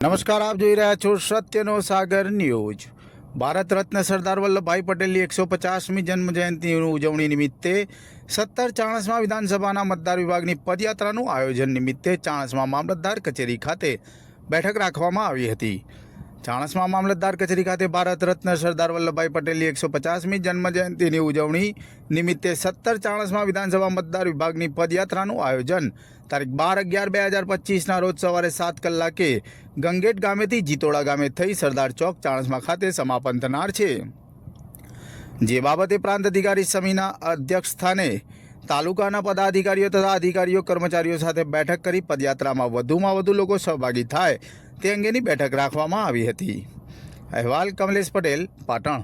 નમસ્કાર, આપ જોઈ રહ્યા છો સત્યનો સાગર ન્યૂઝ. ભારત રત્ન સરદાર વલ્લભભાઈ પટેલની એકસો પચાસમી જન્મજયંતિની ઉજવણી નિમિત્તે સત્તર ચાણસમાં વિધાનસભાના મતદાર વિભાગની પદયાત્રાનું આયોજન નિમિત્તે ચાણસમાં મામલતદાર કચેરી ખાતે બેઠક રાખવામાં આવી હતી. ચાણસ્મા મામલતદાર કચેરી ખાતે ભારત રત્ન સરદાર વલ્લભભાઈ પટેલની એકસો પચાસમી જન્મ જયંતિની ઉજવણી નિમિત્તે સત્તર ચાણસમાં વિધાનસભા મતદાર વિભાગની પદયાત્રાનું આયોજન. તારીખ બાર અગિયાર બે હજાર પચીસના રોજ સવારે સાત કલાકે ગંગેટ ગામેથી જીતોડા ગામે થઈ સરદાર ચોક ચાણસમા ખાતે સમાપન થનાર છે. જે બાબતે પ્રાંત અધિકારી સમિતિના અધ્યક્ષ સ્થાને તાલુકાના પદાધિકારીઓ તથા અધિકારીઓ કર્મચારીઓ સાથે બેઠક કરી પદયાત્રામાં વધુમાં વધુ લોકો સહભાગી થાય. તે અંગેની બેઠક રાખવામાં આવી હતી. અહેવાલ કમલેશ પટેલ પાટણ.